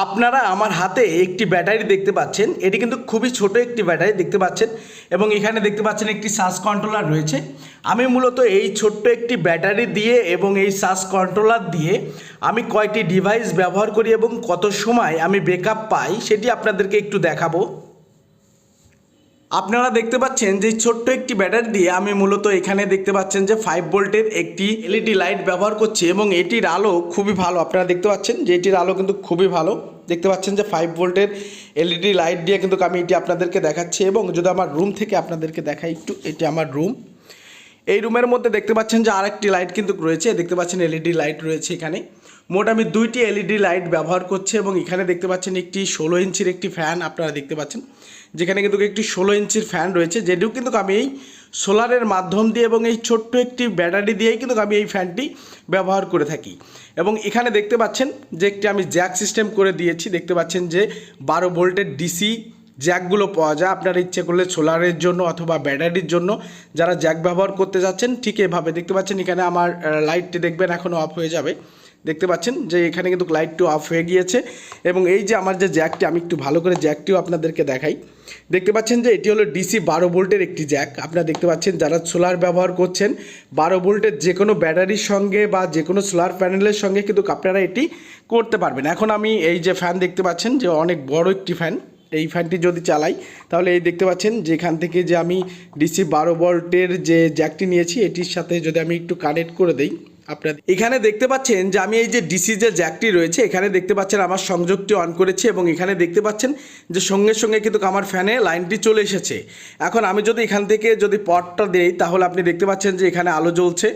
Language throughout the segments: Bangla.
আপনারা আমার হাতে একটি ব্যাটারি দেখতে পাচ্ছেন। এটি কিন্তু খুবই ছোট একটি ব্যাটারি দেখতে পাচ্ছেন এবং এখানে দেখতে পাচ্ছেন একটি সাস কন্ট্রোলার রয়েছে। আমি মূলত এই ছোট্ট একটি ব্যাটারি দিয়ে এবং এই সাস কন্ট্রোলার দিয়ে আমি কয়টি ডিভাইস ব্যবহার করি এবং কত সময় আমি ব্রেকআপ পাই সেটি আপনাদেরকে একটু দেখাবো। আপনারা দেখতে পাচ্ছেন যে ছোট্ট একটি ব্যাটারি দিয়ে আমি মূলত এখানে দেখতে পাচ্ছেন যে ফাইভ ভোল্টের একটি এলইডি লাইট ব্যবহার করছি এবং এটির আলো খুবই ভালো। আপনারা দেখতে পাচ্ছেন যে এটির আলো কিন্তু খুবই ভালো। দেখতে পাচ্ছেন যে ফাইভ ভোল্টের এলইডি লাইট দিয়ে কিন্তু আমি এটি আপনাদেরকে দেখাচ্ছি এবং যদি আমার রুম থেকে আপনাদেরকে দেখাই একটু, এটি আমার রুম এই রুমের মধ্যে দেখতে পাচ্ছেন যে আরেকটি লাইট কিন্তু রয়েছে। দেখতে পাচ্ছেন এলইডি লাইট রয়েছে এখানে। মোট আমি দুইটি এলইডি লাইট ব্যবহার করছি এবং এখানে দেখতে পাচ্ছেন একটি ষোলো ইঞ্চির একটি ফ্যান আপনারা দেখতে পাচ্ছেন, যেখানে কিন্তু একটি ষোলো ইঞ্চির ফ্যান রয়েছে, যেটিও কিন্তু আমি এই সোলারের মাধ্যম দিয়ে এবং এই ছোট্ট একটি ব্যাটারি দিয়েই কিন্তু আমি এই ফ্যানটি ব্যবহার করে থাকি। এবং এখানে দেখতে পাচ্ছেন যে একটি আমি জ্যাক সিস্টেম করে দিয়েছি, দেখতে পাচ্ছেন যে বারো ভোল্টের ডিসি জ্যাকগুলো পাওয়া যায়, আপনার ইচ্ছে করলে সোলারের জন্য অথবা ব্যাটারির জন্য যারা জ্যাক ব্যবহার করতে যাচ্ছেন, ঠিক এভাবে দেখতে পাচ্ছেন এখানে আমার লাইটটি দেখবেন এখনও অফ হয়ে যাবে। দেখতে পাচ্ছেন যে এখানে কিন্তু লাইটটিও অফ হয়ে গিয়েছে এবং এই যে আমার যে জ্যাকটি আমি একটু ভালো করে জ্যাকটিও আপনাদেরকে দেখাই। দেখতে পাচ্ছেন যে এটি হলো ডিসি বারো ভোল্টের একটি জ্যাক আপনারা দেখতে পাচ্ছেন যারা সোলার ব্যবহার করছেন, বারো ভোল্টের যে কোনো ব্যাটারির সঙ্গে বা যে কোনো সোলার প্যানেলের সঙ্গে কিন্তু আপনারা এটি করতে পারবেন। এখন আমি এই যে ফ্যান দেখতে পাচ্ছেন যে অনেক বড় একটি ফ্যান এই ফ্যানটি যদি চালাই, তাহলে এই দেখতে পাচ্ছেন যেখান থেকে যে আমি ডিসি বারো ভোল্টের যে জ্যাকটি নিয়েছি, এটির সাথে যদি আমি একটু কানেক্ট করে দেই। আপনার এখানে দেখতে পাচ্ছেন যে আমি এই যে ডিসি যে জ্যাকটি রয়েছে, এখানে দেখতে পাচ্ছেন আমার সংযোগটি অন করেছি এবং এখানে দেখতে পাচ্ছেন যে সঙ্গে সঙ্গে কিন্তু আমার ফ্যানে লাইনটি চলে এসেছে। এখন আমি যদি এখান থেকে যদি পটটা দেই, তাহলে আপনি দেখতে পাচ্ছেন যে এখানে আলো জ্বলছে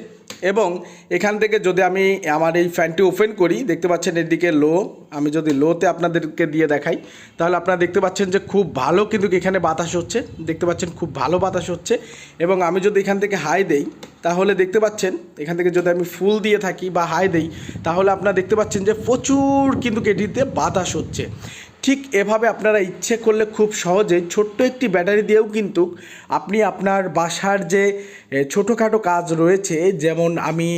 এবং এখান থেকে যদি আমি আমার এই ফ্যানটি ওপেন করি, দেখতে পাচ্ছেন এদিকে লো আমি যদি লোতে আপনাদেরকে দিয়ে দেখাই, তাহলে আপনারা দেখতে পাচ্ছেন যে খুব ভালো কিন্তু এখানে বাতাস হচ্ছে, দেখতে পাচ্ছেন খুব ভালো বাতাস হচ্ছে এবং আমি যদি এখান থেকে হাই দেই তাহলে দেখতে পাচ্ছেন, এখান থেকে যদি আমি ফুল দিয়ে থাকি বা হাই দেই, তাহলে আপনারা দেখতে পাচ্ছেন যে প্রচুর কিন্তু এটিতে বাতাস হচ্ছে। ঠিক এভাবে আপনারা ইচ্ছে করলে খুব সহজে ছোট্ট একটি ব্যাটারি দিয়েও কিন্তু আপনি আপনার বাসার যে ছোটোখাটো কাজ রয়েছে, যেমন আমি,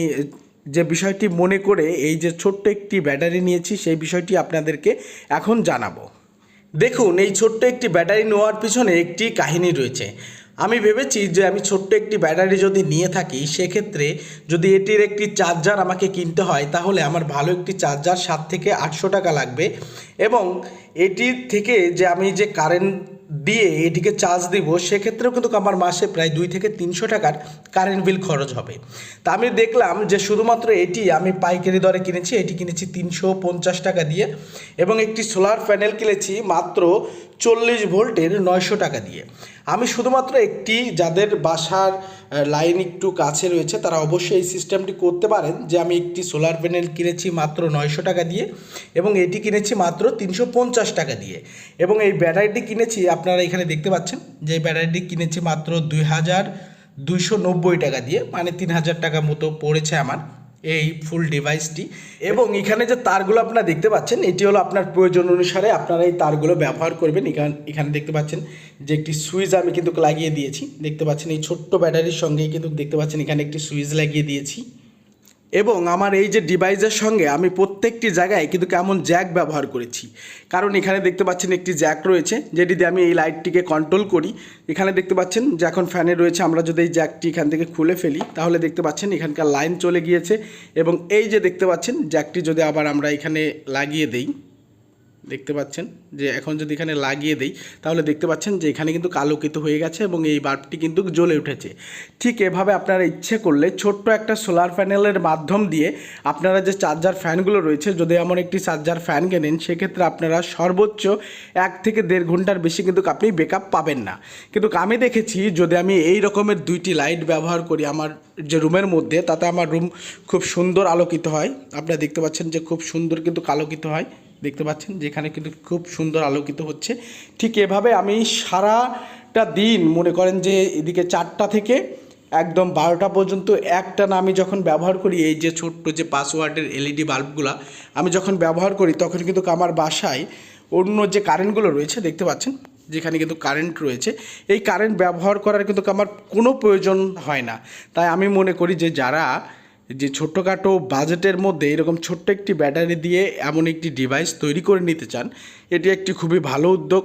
যে বিষয়টি মনে করে এই যে ছোট্ট একটি ব্যাটারি নিয়েছি, সেই বিষয়টি আপনাদেরকে এখন জানাব। দেখুন, এই ছোট্ট একটি ব্যাটারি নেওয়ার পিছনে একটি কাহিনী রয়েছে। আমি ভেবেছি যে আমি ছোট্ট একটি ব্যাটারি যদি নিয়ে থাকি, সেক্ষেত্রে যদি এটির একটি চার্জার আমাকে কিনতে হয়, তাহলে আমার ভালো একটি চার্জার সাত থেকে আটশো টাকা লাগবে। এবং এটির থেকে যে আমি যে কারেন্ট দিয়ে এটিকে চার্জ দিব, সেক্ষেত্রেও কিন্তু আমার মাসে প্রায় দুই থেকে তিনশো টাকার কারেন্ট বিল খরচ হবে। তা আমি দেখলাম যে শুধুমাত্র এটি আমি পাইকারি দরে কিনেছি, এটি কিনেছি তিনশো পঞ্চাশ টাকা দিয়ে এবং একটি সোলার প্যানেল কিনেছি মাত্র চল্লিশ ভোল্টের নয়শো টাকা দিয়ে। আমি শুধুমাত্র একটি, যাদের বাসার লাইন একটু কাছে রয়েছে, তারা অবশ্যই এই সিস্টেমটি করতে পারেন যে আমি একটি সোলার প্যানেল কিনেছি মাত্র নয়শো টাকা দিয়ে এবং এটি কিনেছি মাত্র তিনশো পঞ্চাশ টাকা দিয়ে। এবং এই ব্যাটারিটি কিনেছি, আপনারা এখানে দেখতে পাচ্ছেন যে ব্যাটারিটি কিনেছি মাত্র দুই হাজার দুইশো নব্বই টাকা দিয়ে মানে তিন হাজার টাকা মতো পড়েছে আমার। এই ফুল ডিভাইসটি। এবং এখানে যে তারগুলো আপনারা দেখতে পাচ্ছেন, এটি হলো আপনার প্রয়োজন অনুসারে আপনারা এই তারগুলো ব্যবহার করবেন। এখান এখানে দেখতে পাচ্ছেন যে একটি সুইচ আমি কিন্তু লাগিয়ে দিয়েছি। দেখতে পাচ্ছেন এই ছোট্ট ব্যাটারির সঙ্গেই কিন্তু দেখতে পাচ্ছেন এখানে একটি সুইচ লাগিয়ে দিয়েছি। এবং আমার এই যে ডিভাইসের সঙ্গে আমি প্রত্যেকটি জায়গায় কিন্তু কেমন জ্যাক ব্যবহার করেছি। কারণ এখানে দেখতে পাচ্ছেন একটি জ্যাক রয়েছে, যেটি দিয়ে আমি এই লাইটটিকে কন্ট্রোল করি। এখানে দেখতে পাচ্ছেন যে এখন ফ্যানে রয়েছে, আমরা যদি এই জ্যাকটি এখান থেকে খুলে ফেলি, তাহলে দেখতে পাচ্ছেন এখানকার লাইন চলে গিয়েছে এবং এই যে দেখতে পাচ্ছেন জ্যাকটি যদি আবার আমরা এখানে লাগিয়ে দেই দেখতে পাচ্ছেন যে এখন যদি এখানে লাগিয়ে দেই, তাহলে দেখতে পাচ্ছেন যে এখানে কিন্তু আলোকিত হয়ে গেছে এবং এই বাল্বটি কিন্তু জ্বলে উঠেছে। ঠিক এভাবে আপনারা ইচ্ছে করলে ছোট্ট একটা সোলার প্যানেলের মাধ্যম দিয়ে আপনারা যে চার্জার ফ্যানগুলো রয়েছে, যদি এমন একটি চার্জার ফ্যান কেনেন, সেক্ষেত্রে আপনারা সর্বোচ্চ এক থেকে দেড় ঘণ্টার বেশি কিন্তু আপনি বেকআপ পাবেন না। কিন্তু আমি দেখেছি যদি আমি এই রকমের দুইটি লাইট ব্যবহার করি আমার যে রুমের মধ্যে, তাতে আমার রুম খুব সুন্দর আলোকিত হয়। আপনারা দেখতে পাচ্ছেন যে খুব সুন্দর কিন্তু আলোকিত হয়। দেখতে পাচ্ছেন, যেখানে কিন্তু খুব সুন্দর আলোকিত হচ্ছে। ঠিক এভাবে আমি সারাটা দিন মনে করেন যে এদিকে চারটা থেকে একদম বারোটা পর্যন্ত একটা না আমি যখন ব্যবহার করি, এই যে ছোট্ট যে পাসওয়ার্ডের এলইডি বাল্বগুলো, আমি যখন ব্যবহার করি, তখন কিন্তু আমার বাসায় অন্য যে কারেন্টগুলো রয়েছে, দেখতে পাচ্ছেন, যেখানে কিন্তু কারেন্ট রয়েছে, এই কারেন্ট ব্যবহার করার কিন্তু আমার কোনো প্রয়োজন হয় না। তাই আমি মনে করি যে যারা যে ছোট্টখাটো বাজেটের মধ্যে এরকম ছোট্ট একটি ব্যাটারি দিয়ে এমন একটি ডিভাইস তৈরি করে নিতে চান, এটি একটি খুবই ভালো উদ্যোগ।